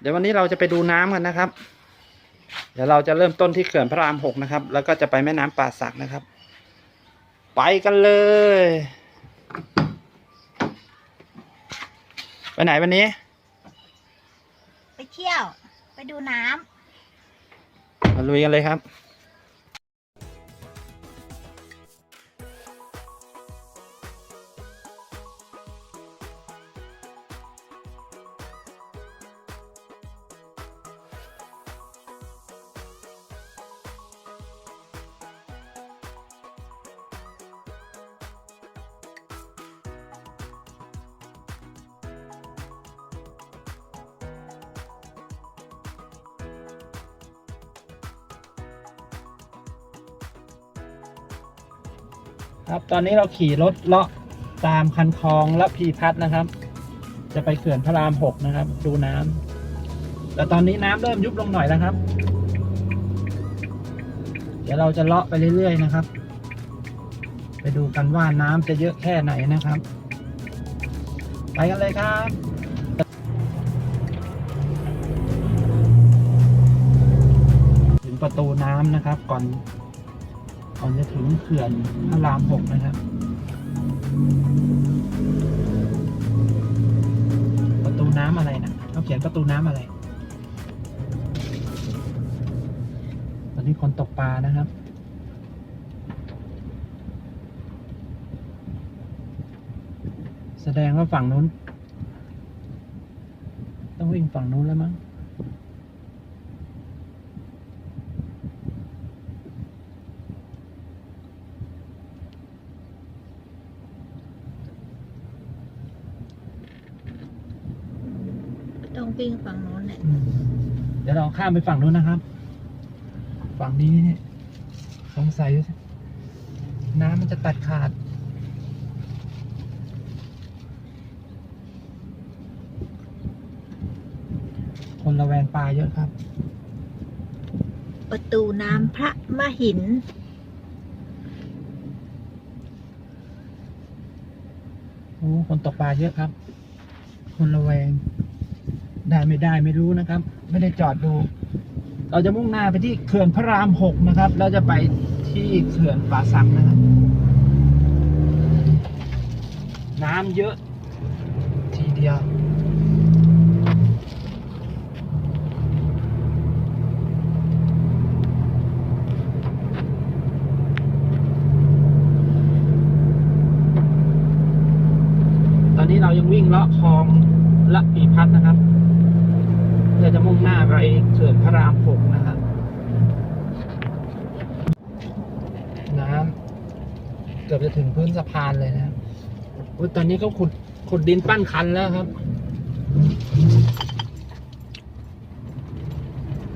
เดี๋ยววันนี้เราจะไปดูน้ำกันนะครับ เดี๋ยวเราจะเริ่มต้นที่เขื่อนพระรามหกนะครับ แล้วก็จะไปแม่น้ำป่าสักนะครับ ไปกันเลย ไปไหนวันนี้ ไปเที่ยว ไปดูน้ำมาลุยกันเลยครับ ครับ ตอนนี้เราขี่รถเลาะตามคันคลองและพีพัฒน์นะครับ จะไปเขื่อนพระรามหกนะครับ ดูน้ำแต่ตอนนี้น้ำเริ่มยุบลงหน่อยแล้วครับ เดี๋ยวเราจะเลาะไปเรื่อยๆนะครับ ไปดูกันว่าน้ำจะเยอะแค่ไหนนะครับ ไปกันเลยครับถึงประตูน้ำนะครับ ก่อน ก่อนจะถึงเขื่อนพระรามหกนะครับประตูน้ำอะไรนะเขาเขียนประตูน้ำอะไร ตอนนี้คนตกปลานะครับแสดงว่าฝั่งนู้น ต้องวิ่งฝั่งนู้นแล้วมั้งต้องวิ่งฝั่งโน้นแหละ อืมเดี๋ยวเราข้ามไปฝั่งนู้นนะครับ ฝั่งนี้สงสัยน้ำมันจะตัดขาด คนระแวงปลาเยอะครับ ประตูน้ำพระมหินโอ้คนตกปลาเยอะครับ คนระแวง ได้ไม่ได้ไม่รู้นะครับ ไม่ได้จอดดู เราจะมุ่งหน้าไปที่เขื่อนพระรามหกนะครับแล้วจะไปที่เขื่อนป่าสักนะครับ น้ำเยอะทีเดียวตอนนี้เรายังวิ่งเลาะคลองละปีพัฒน์นะครับ เพื่อจะมุ่งหน้าไปเขื่อนพระรามหกนะครับน้ำเกือบจะถึงพื้นสะพานเลยนะครับตอนนี้เขาขุดขุดดินปั้นคันแล้วครับ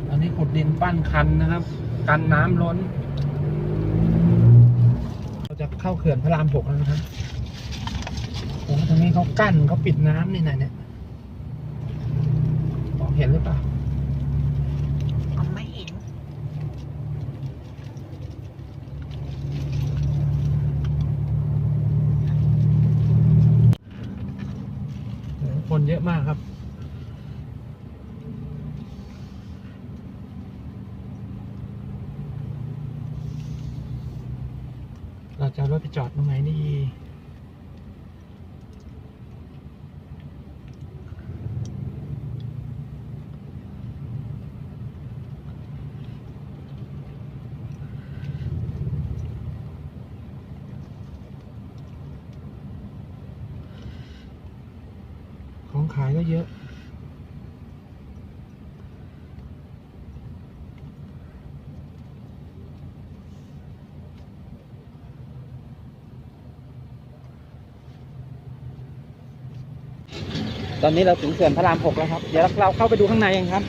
ตอนนี้ขุดดินปั้นคันนะครับ กันน้ำล้น เราจะเข้าเขื่อนพระรามหกแล้วนะครับโอ้ตรงนี้เขากั้นเขาปิดน้ำนี่นะเนี่ย เห็นหรือเปล่ามองไม่เห็นโอ้โหคนเยอะมากครับ เราจะเอารถไปจอดตรงไหนดี ของขายก็เยอะ ตอนนี้เราถึงเขื่อนพระรามหกแล้วครับ เดี๋ยวเราเข้าไปดูข้างในกันครับ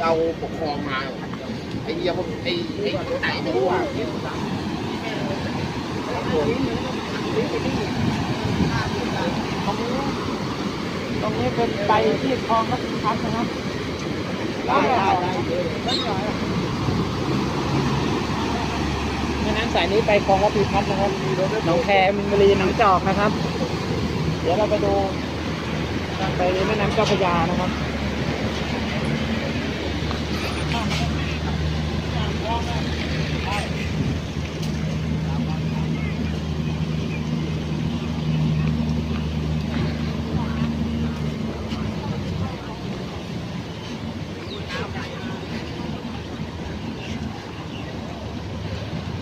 เราปกครองมาไอเดียผมไอไอไหนไม่รู้อะตรงนี้เป็นไปที่คลองรัชพัฒน์นะครับได้ได้แม่น้ำสายนี้ไปคลองรัชพัฒน์นะครับหนองแคมินบุรีหนองจอกนะครับ เดี๋ยวเราไปดูทางไปแม่น้ำเจ้าพระยานะครับ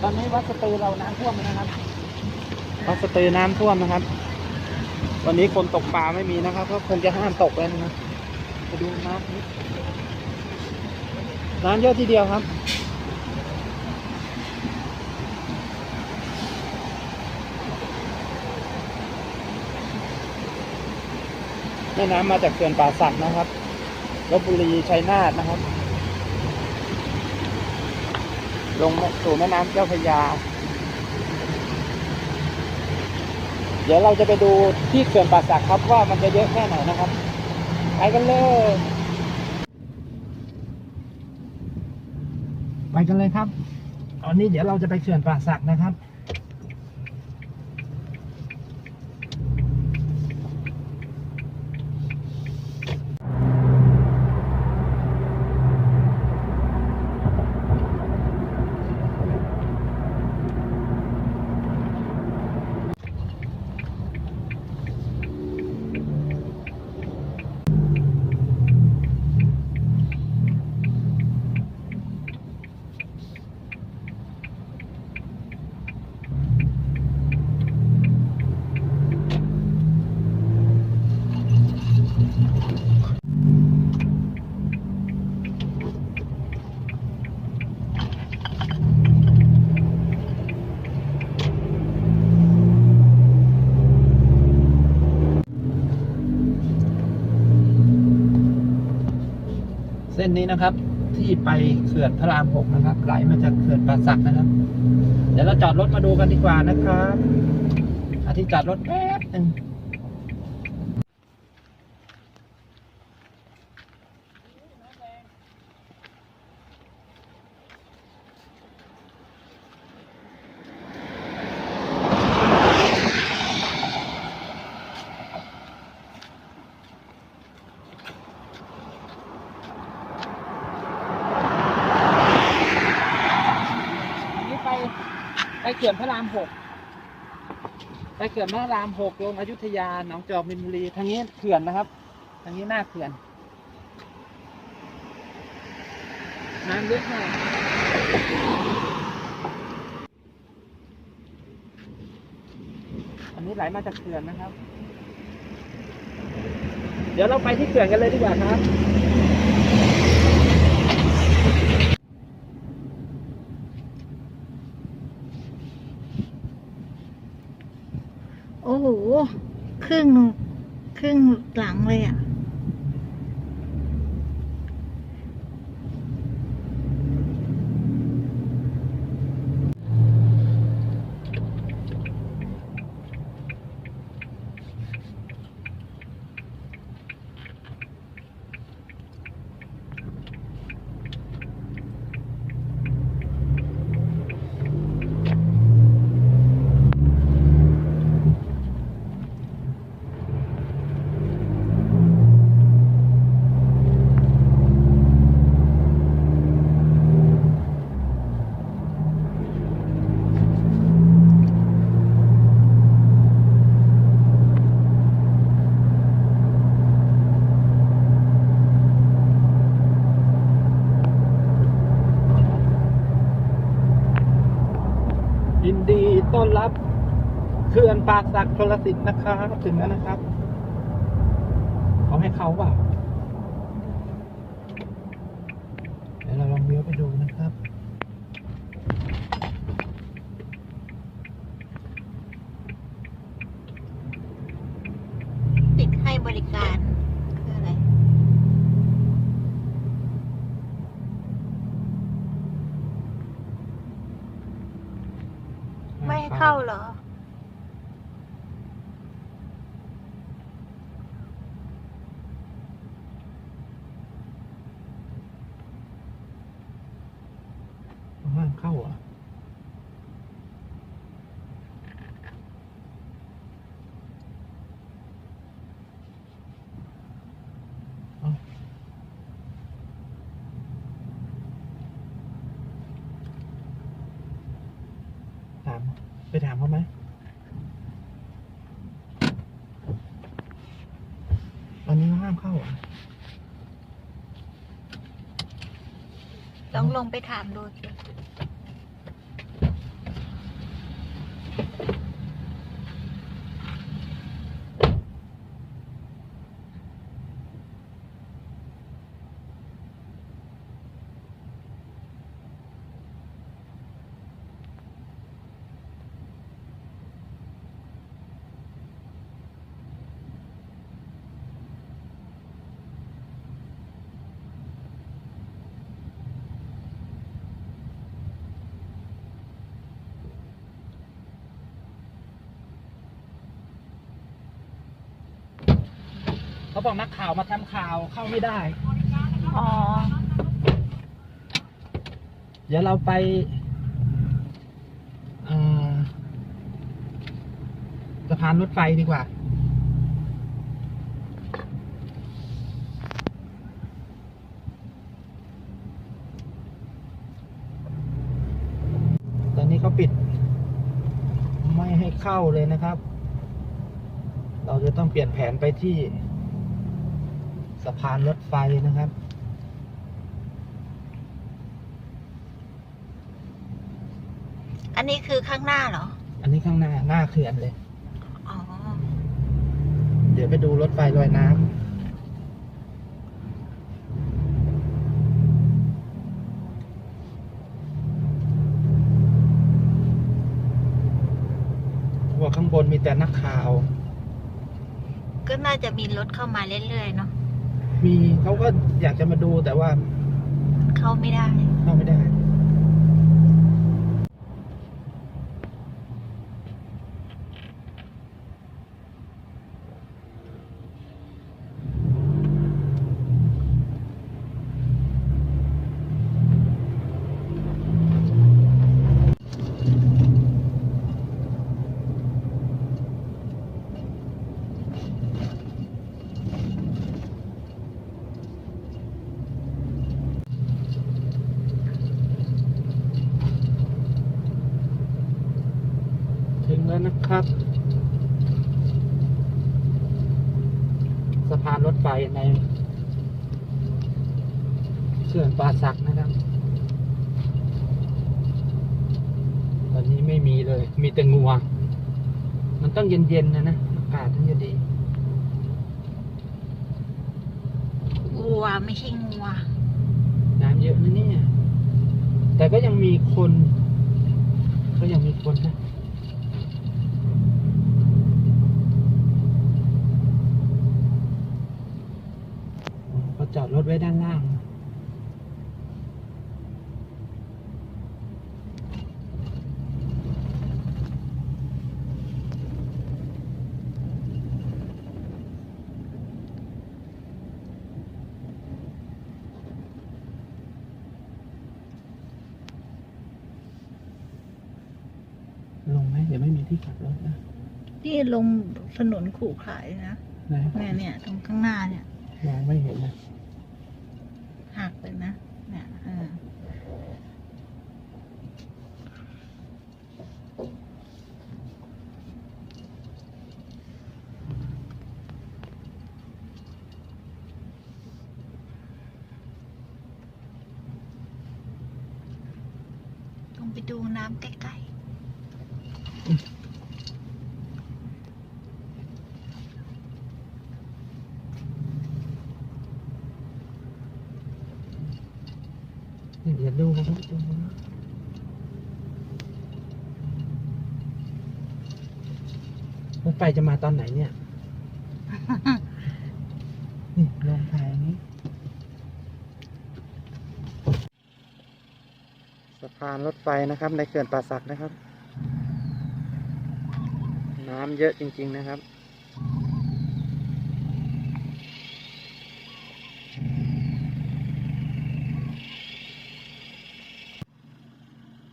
อนนี้วัดสตือเราน้ำท่วมแล้วนะครับ วัดสตือน้ำท่วมนะครับ วันนี้คนตกปลาไม่มีนะครับ ก็คงจะห้ามตกแล้วนะครับไปดูน้ำนี้น้ำเยอะทีเดียวครับแม่น้ำมาจากเขื่อนป่าสักนะครับลบบุรีชัยนาทนะครับ ลงสู่แม่น้ำเจ้าพระยา เดี๋ยวเราจะไปดูที่เขื่อนป่าสักครับว่ามันจะเยอะแค่ไหนนะครับ ไปกันเลย ไปกันเลยครับ ตอนนี้เดี๋ยวเราจะไปเขื่อนป่าสักนะครับ นี้นะครับ ที่ไปเขื่อนพระรามหกนะครับ ไหลมาจากเขื่อนป่าสักนะครับ เดี๋ยวเราจอดรถมาดูกันดีกว่านะครับอาที่จอดรถแป๊บหนึ่งนี้ไปไป เขื่อนพระรามหกไปเขื่อนพระรามหกลงอยุธยาหนองจอกมินบุรีทางนี้เขื่อนนะครับทางนี้หน้าเขื่อนน้ำเยอะมากอันนี้ไหลมาจากเขื่อนนะครับ เดี๋ยวเราไปที่เขื่อนกันเลยดีกว่าครับ โอ้โห ครึ่ง ครึ่งหลังเลยอะ ลักชลสิทธิ์นะคะถึงแล้วนะครับ เขาให้เขาว่าเดี๋ยวเราลองเลี้ยวไปดูนะครับติดให้บริการคืออะไรไม่ให้เข้าเหรอ อันนี้ห้ามเข้าอะลองลงไปถามดูสิ เขาบอกนักข่าวมาทำข่าวเข้าไม่ได้ อ๋อ เดี๋ยวเราไปเอ่อสะพานรถไฟดีกว่า ตอนนี้เขาปิด ไม่ให้เข้าเลยนะครับ เราจะต้องเปลี่ยนแผนไปที่ สะพานรถไฟนะครับ อันนี้คือข้างหน้าเหรอ อันนี้ข้างหน้าหน้าเขื่อนเลย อ๋อ เดี๋ยวไปดูรถไฟลอยน้ำว่าข้างบนมีแต่นักข่าว ก็น่าจะมีรถเข้ามาเรื่อยๆเนาะ มีเขาก็อยากจะมาดูแต่ว่าเข้าไม่ได้ เข้าไม่ได้ ถึงแล้วนะครับ สะพานรถไฟในเขื่อนป่าสักนะครับ ตอนนี้ไม่ มีเลยมีแต่งัว มันต้องเย็นๆนะนะอากาศถึงจะดีวัวไม่ใช่งัว น้ำเยอะนะเนี่ย แต่ก็ยังมีคน ก็ยังมีคนนะเขาจอดรถไว้ด้านล่าง ลงไหมเดี๋ยวไม่มีที่ขับรถนะ นี่ลงถนนขู่ขายนะนะเนี่ยเนี่ยตรงข้างหน้าเนี่ย มองไม่เห็นนะ หักเลยนะ เนี่ยเออลงไปดูน้ำใกล้ เดี๋ยวดูครับดูรถไฟจะมาตอนไหนเนี่ย นี่ลงทางนี้ สะพานรถไฟนะครับ ในเขื่อนป่าสักนะครับ น้ำเยอะจริง ๆ นะครับ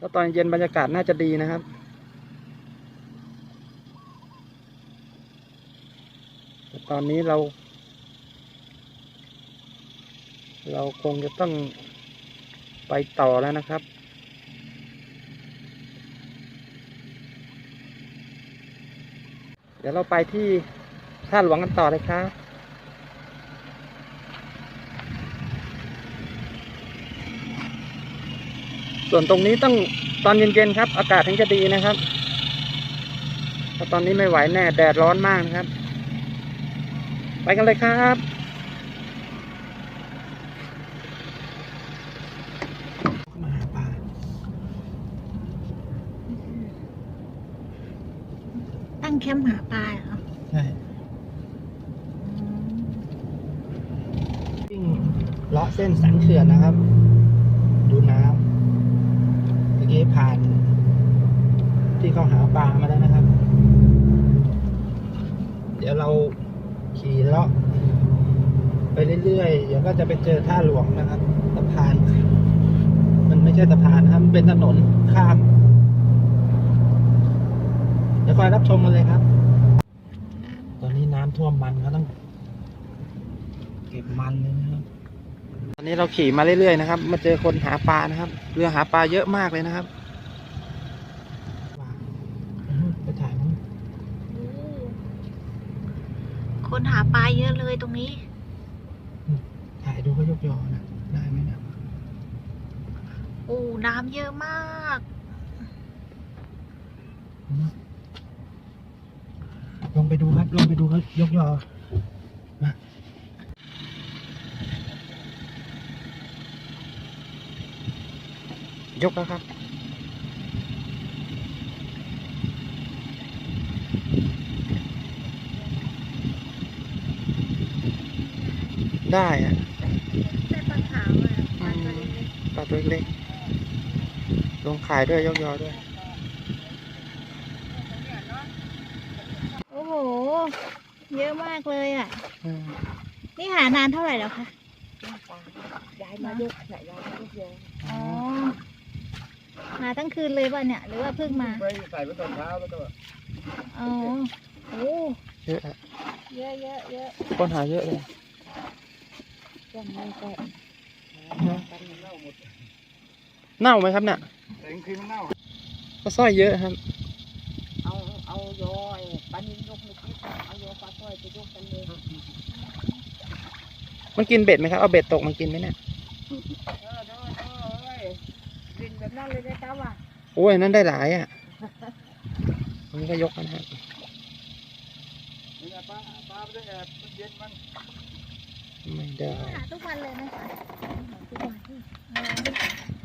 ถ้าตอนเย็นบรรยากาศน่าจะดีนะครับแต่ตอนนี้เรา เราคงจะต้องไปต่อแล้วนะครับเดี๋ยวเราไปที่ท่าหลวงกันต่อเลยครับ ส่วนตรงนี้ต้องตอนเย็นๆครับ อากาศถึงจะดีนะครับเพราะตอนนี้ไม่ไหวแน่แดดร้อนมากนะครับ ไปกันเลยครับมาหาปลาตั้งแคมป์หาปลาเหรอใช่วิ่งเลาะเส้นสันเขื่อนนะครับ ดูน้ำเมื่อกี้ผ่าน ที่เขาหาปลามาแล้วนะครับ เดี๋ยวเราขี่เลาะไปเรื่อยๆ เดี๋ยวก็จะไปเจอท่าหลวงนะครับสะพาน มันไม่ใช่สะพานนะครับมันเป็นถนนข้าม เดี๋ยวคอยรับชมกันเลยครับ ตอนนี้น้ำท่วมมันเขาต้อง เก็บมันเลยนะครับ ตอนนี้เราขี่มาเรื่อยๆนะครับ มาเจอคนหาปลานะครับ เรือหาปลาเยอะมากเลยนะครับไปถ่ายมั้ง คนหาปลาเยอะเลยตรงนี้ ถ่ายดูเขายกยอนะได้ไหมเนะโอ้น้ำเยอะมากลงไปดูครับลงไปดูเขายกยอมายกแล้วครับ ได้อะแต่ปลาขาวอะปลาตัวเล็กปลาตัวเล็กๆลงขายด้วยยกยอด้วยๆโอ้โห เยอะมากเลยอะ อืมนี่หานานเท่าไหร่แล้วคะ ย้ายมายกเนี่ยย้ายมายกโยงอ๋อหาทั้งคืนเลยป่ะเนี่ย หรือว่าเพิ่งมา ไปใส่ไว้ตอนเช้าแล้วก็อ๋อ โอ้ เยอะอะเยอะเยอะเยอะคนหาเยอะเลย ช่วงนี้ก็เน่าไหมครับเนี่ยแต่งคืนมันเน่าก็สร้อยเยอะครับ เอาเอาโยอยปลานินยกเมื่อกี้เอาโยปลาสร้อยไปยกกันเลยมันกินเบ็ดไหมครับ เอาเบ็ดตกมันกินไหมเนี่ยเออเด้อเด้อเอ้ยดินแบบนั้นเลยนะเจ้าว่ะโอ้ยนั่นได้หลายอะอันนี้ก็ยกแล้วนะครับ นี่นะปลาปลาไม่ได้แอบมันเย็นมัน ไม่ได้ หาทุกวันเลยไหมคะทุกวันที่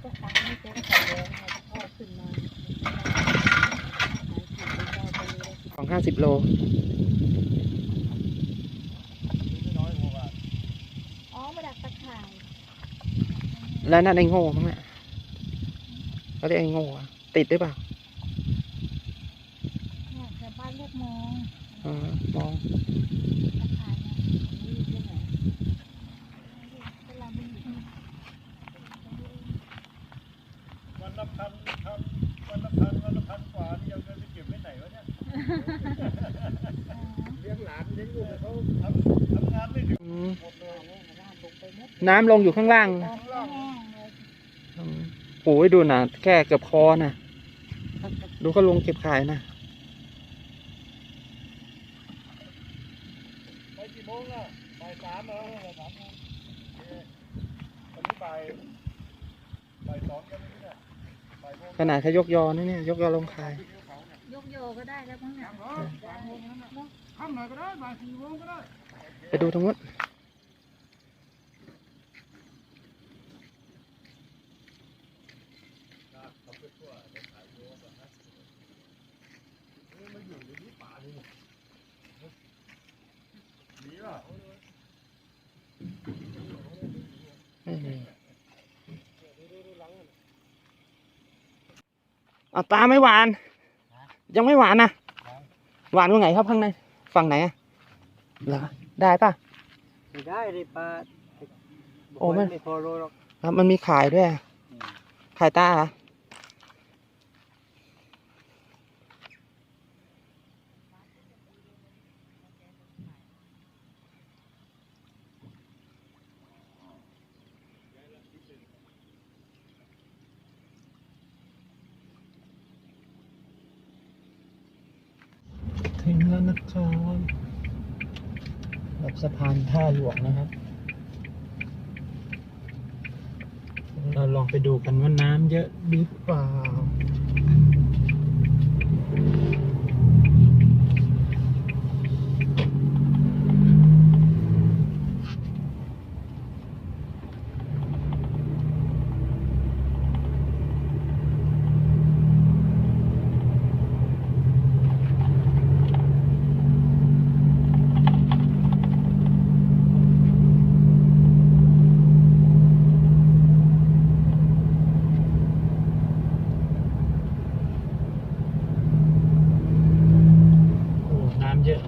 ก็ฟังไม่เจ๊ใส่โยงเอาพ่อขึ้นมาหายสิบเป็นเจ้าตัวนี้แล้วของห้าสิบโลน้อยกว่าอ๋อมาดักตะข่ายแล้วนั่นไอ้โง่มั้งเนี่ยเขาเรียกไอ้โง่อะติดหรือเปล่า เนี่ยแถวบ้านเรียกมอง เออมอง ตะข่ายเนี่ย นี่ใช่ไหม เวลามันอยู่ วันละพันทำวันละพันวันละพันกว่านี่ยังเงินไปเก็บไว้ไหนวะเนี่ยเลี้ยงหลา นเลี้ยงลูกเขาทำทำงานไม่ถึงอืมหมดเลยลงไปหมดน้ำลงอยู่ข้างล่างข้างล่างแห้งเลยอืมโอ้ยดูนะแค่เกือบคอน่ะดูเขาลงเก็บขายนะไปกี่โมงอะบ่ายสามเหรอบ่ายสามโมงโอเคตอนนี้บ่ายบ่ายสองยังไม่เนี่ยบ่ายโมงขนาดเขายกยอนี่เนี่ย ยกยอลงขาย ยกโยก็ได้แล้วมั้งเนี่ย ข้ามหน่อยก็ได้บ่ายสี่โมงก็ได้ ไปดูตรงนู้นอะไม่มีอะตาไม่หวาน ยังไม่หวานนะ หวานตรงไหนครับข้างใน ฝั่งไหนอะเหรอได้ปะ ไม่ได้เลยปลาโอ้ไม่ไม่พอโลหรอก ครับมันมีขายด้วยอะขายต้าเหรอ ถึงแล้วนะครับแบบสะพานท่าหลวงนะครับ เราลองไปดูกันว่าน้ำเยอะหรือเปล่า โอ้ น้ำเยอะ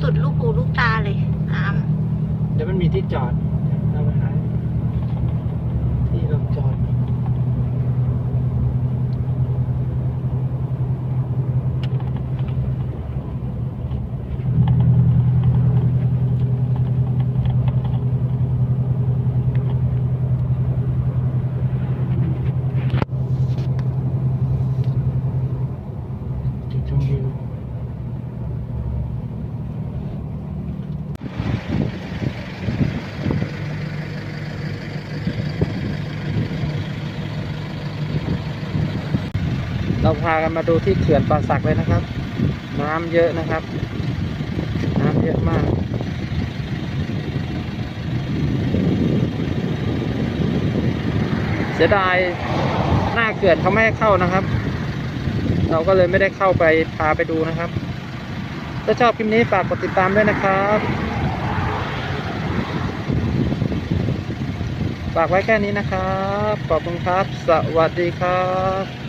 สุดลูกหูลูกตาเลยน้ เดี๋ยวมันมีที่จอด เราไปหาที่ลงจอด จุดชมวิว เราพากันมาดูที่เขื่อนป่าสักเลยนะครับ น้ำเยอะนะครับ น้ำเยอะมากเสียดายหน้าเขื่อนเขาไม่ให้เข้านะครับ เราก็เลยไม่ได้เข้าไปพาไปดูนะครับ ถ้าชอบคลิปนี้ฝากกดติดตามด้วยนะครับฝากไว้แค่นี้นะครับ ขอบคุณครับ สวัสดีครับ